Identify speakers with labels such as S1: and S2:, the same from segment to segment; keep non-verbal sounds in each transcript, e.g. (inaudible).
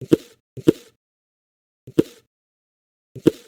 S1: Thank you.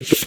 S1: you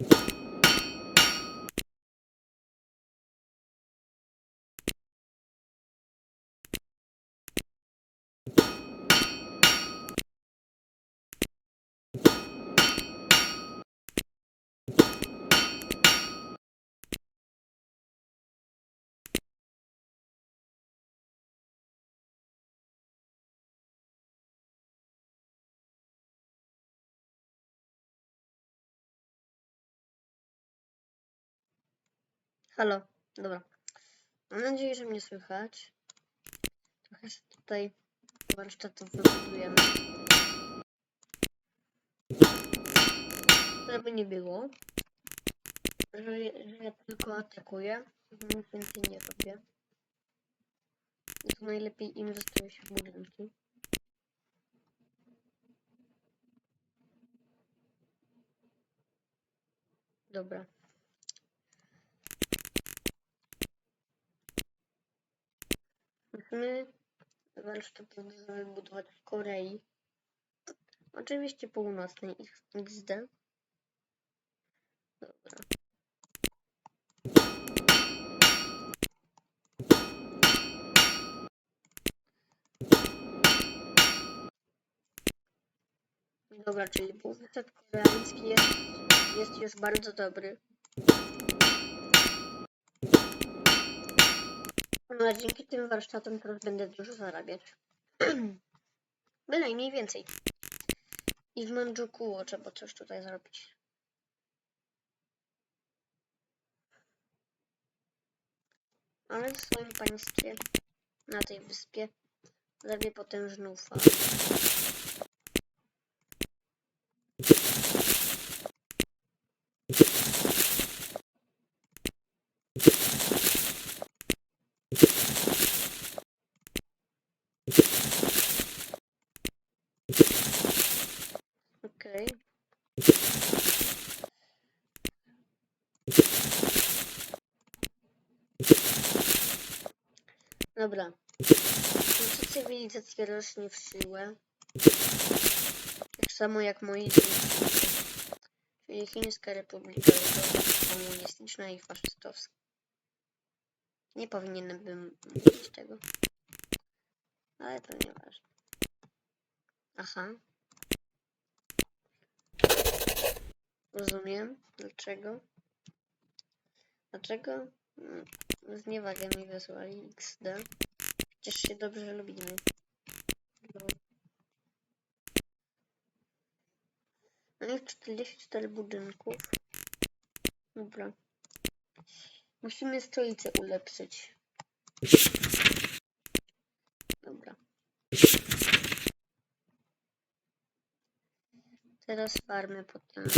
S1: you Halo, dobra. Mam nadzieję, że mnie słychać. Trochę się tutaj warsztatu wybudujemy. Żeby nie było, że, że ja tylko atakuję, nic więcej nie robię. To najlepiej inwestuje się w budynki. Dobra. My warsztat będziemy budować w Korei. Oczywiście północnej XD. Dobra. Dobra, czyli półwysep koreański jest, jest już bardzo dobry. A dzięki tym warsztatom teraz będę dużo zarabiać. (clears throat) Bynajmniej więcej. I w Mandżukuo trzeba coś tutaj zrobić. Ale w swoim państwie, na tej wyspie, zrobię potężną falę. Okej. Dobra. Nasza cywilizacja rośnie w siłę. Tak samo jak moi. Czyli Chińska Republika komunistyczna i faszystowska. Nie powinienem mówić tego. Ale to nieważne. Aha. Rozumiem. Dlaczego? Dlaczego? Hmm, Zniewagę mi wysłali XD. Przecież się dobrze lubimy. No. I 44 budynków. Dobra. Musimy stolicę ulepszyć. Dobra. Teraz potężne. Potem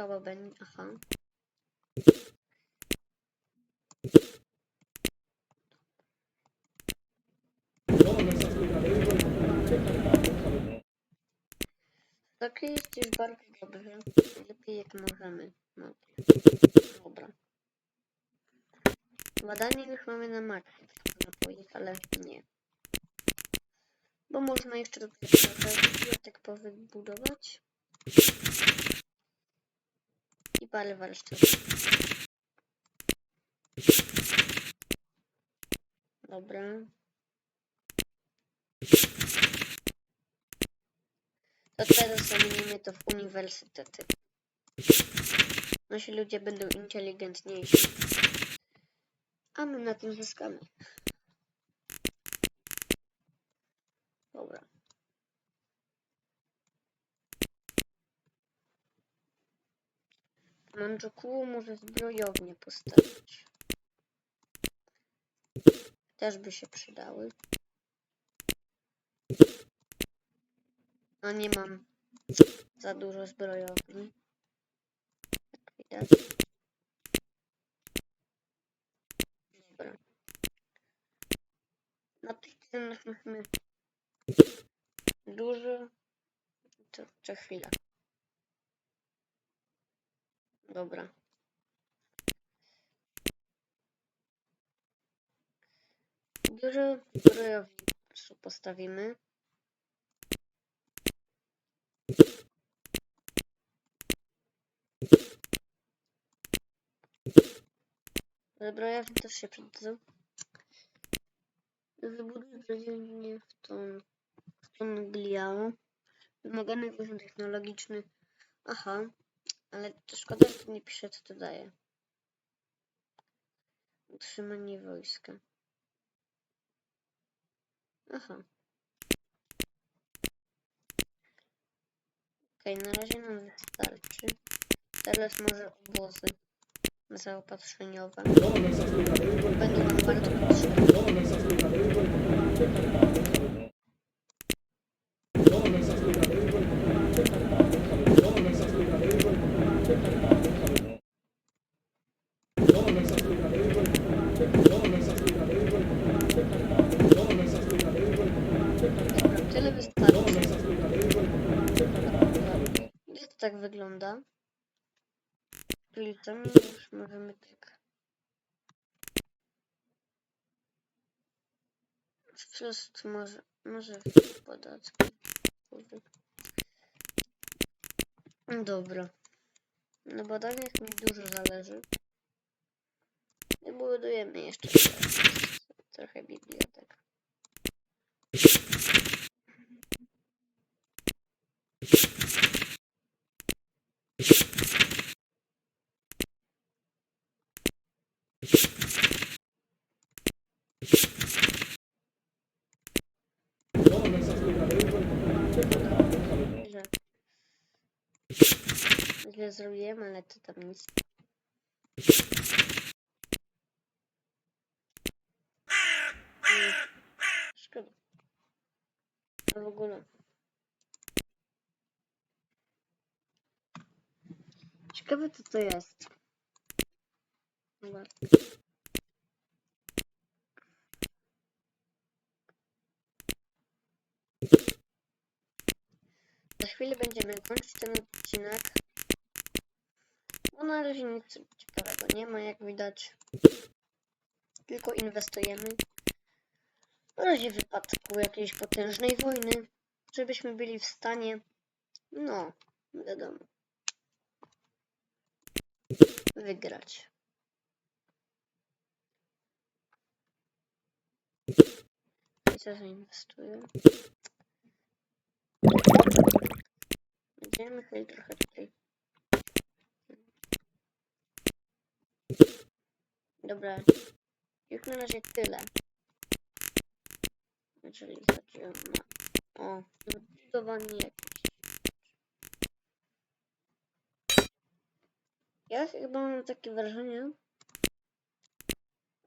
S1: tak słabo będzie. Aha. Tak jest już bardzo dobrze. Lepiej jak możemy. No. Dobra. Badanie już mamy na maksie napoich, ale nie. Bo można jeszcze tutaj trochę bibliotek powybudować. Warsztatów. Dobra. To teraz zamienimy to w uniwersytety. Nasi ludzie będą inteligentniejsi. A my na tym zyskamy. Dobra. Mandżukuo może zbrojownię postawić. Też by się przydały. No nie mam za dużo zbrojowni. Jak widać. Dobra. Na tych terenach mamy dużo. To, to chwila. Dobra. Dużo zbrojowni po prostu postawimy. Zbrojowni też się przydadzą. Wybuduj codziennie w tą, w tą gliałą. Wymagany poziom technologiczny. Aha, ale to szkoda, że nie pisze, co to daje. Utrzymanie wojska. Aha. Okej, na razie nam wystarczy. Teraz może obozy zaopatrzeniowe. Będą nam bardzo potrzebne. Tak wygląda. Czyli co my już możemy tak. Wprost może, może w podatki. Dobra. Na badaniach mi dużo zależy. I budujemy jeszcze trochę bibliotek. Źle zrobiłem, ale to tam nic. Szkoda. A w ogóle. Ciekawe co to jest. Dobra. Za chwilę będziemy kończyć ten odcinek. Na razie nic ciekawego nie ma, jak widać. Tylko inwestujemy. W razie wypadku jakiejś potężnej wojny, żebyśmy byli w stanie, no, wiadomo, wygrać. I co zainwestuję? Będziemy sobie trochę tutaj. Dobra. Już na razie tyle. Jeżeli chodzi o, o budowanie jakieś. Ja chyba mam takie wrażenie,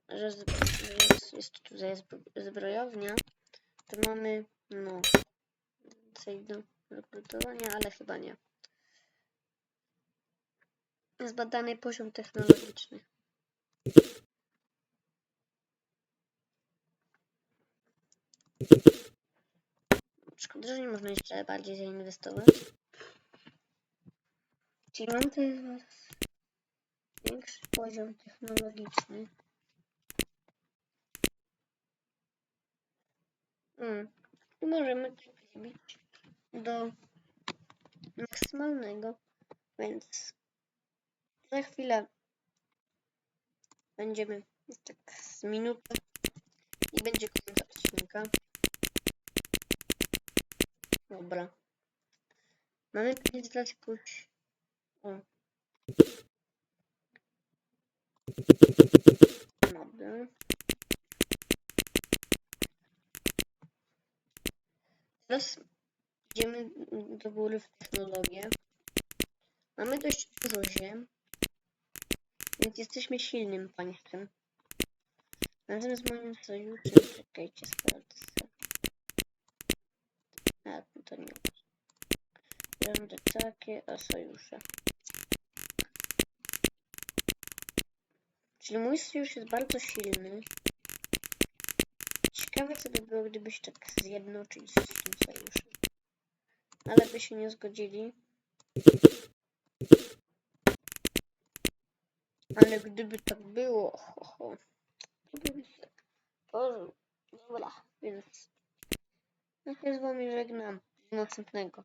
S1: że, że jest, jest tutaj zbro- zbrojownia, to mamy, no, więcej do rekrutowania, ale chyba nie. Zbadany poziom technologiczny. Szkoda, że nie można jeszcze bardziej zainwestować. Czyli mam teraz większy poziom technologiczny. Mm. I możemy tak zrobić do maksymalnego, więc za chwilę będziemy tak z minutę i będzie koniec odcinka. Dobra. Mamy pewnie teraz jakąś... O. Dobra. Teraz idziemy do góry w technologię. Mamy dość dużo ziem, więc jesteśmy silnym państwem. Razem z moim sojuszem, czekajcie. A, to nie. Będę takie, a sojusze. Czyli mój sojusz jest bardzo silny. Ciekawe co by było, gdyby się tak zjednoczyć z tym sojuszem. Ale by się nie zgodzili. Ale gdyby tak było, ho, ho, tworzył. Dobra, więc ja się z wami żegnam. Następnego.